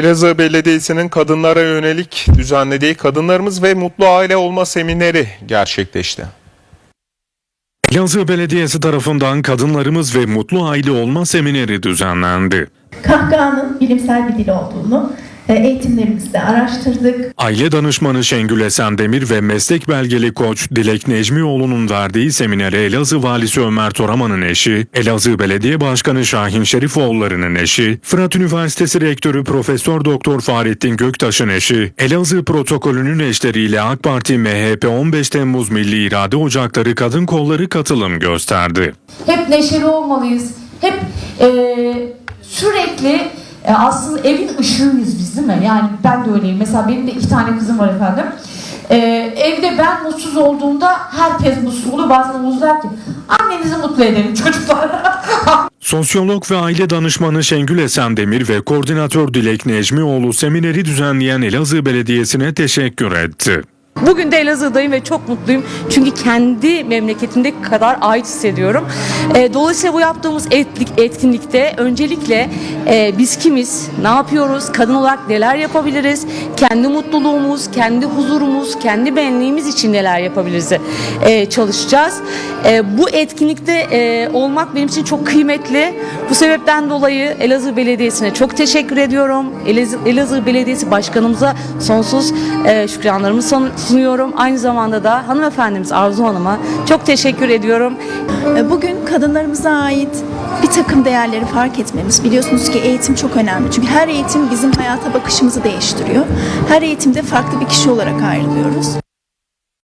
Elazığ Belediyesi'nin kadınlara yönelik düzenlediği Kadınlarımız ve Mutlu Aile Olma Semineri gerçekleşti. Elazığ Belediyesi tarafından Kadınlarımız ve Mutlu Aile Olma Semineri düzenlendi. kahkahanın bilimsel bir dil olduğunu eğitimlerimizde araştırdık. Aile danışmanı Şengül Esendemir ve meslek belgeli koç Dilek Necmioğlu'nun verdiği seminere Elazığ Valisi Ömer Toraman'ın eşi, Elazığ Belediye Başkanı Şahin Şerifoğulları'nın eşi, Fırat Üniversitesi Rektörü Profesör Doktor Fahrettin Göktaş'ın eşi, Elazığ protokolünün eşleriyle AK Parti MHP 15 Temmuz Milli İrade Ocakları Kadın Kolları katılım gösterdi. Hep neşeli olmalıyız. Hep eee, sürekli e, aslında evin ışığıyız biz değil mi? Yani ben de öyleyim. Mesela benim de iki tane kızım var efendim. Eee, evde ben mutsuz olduğumda herkes mutsuz oluyor. Bazen der ki annenizi mutlu edelim çocuklar. Sosyolog ve aile danışmanı Şengül Esendemir ve koordinatör Dilek Necmioğlu semineri düzenleyen Elazığ Belediyesi'ne teşekkür etti. Bugün de Elazığ'dayım ve çok mutluyum. Çünkü kendi memleketimdeki kadar ait hissediyorum. E, dolayısıyla bu yaptığımız etlik, etkinlikte öncelikle e, biz kimiz, ne yapıyoruz, kadın olarak neler yapabiliriz, kendi mutluluğumuz, kendi huzurumuz, kendi benliğimiz için neler yapabiliriz e, çalışacağız. E, bu etkinlikte e, olmak benim için çok kıymetli. Bu sebepten dolayı Elazığ Belediyesi'ne çok teşekkür ediyorum. Elazığ, Elazığ Belediyesi Başkanımıza sonsuz e, şükranlarımı son- sunuyorum. Aynı zamanda da hanımefendimiz Arzu Hanım'a çok teşekkür ediyorum. E, Bugün kadınlarımıza ait bir takım değerleri fark etmemiz. Biliyorsunuz ki eğitim çok önemli. Çünkü her eğitim bizim hayata bakışımızı değiştiriyor. Her eğitimde farklı bir kişi olarak ayrılıyoruz.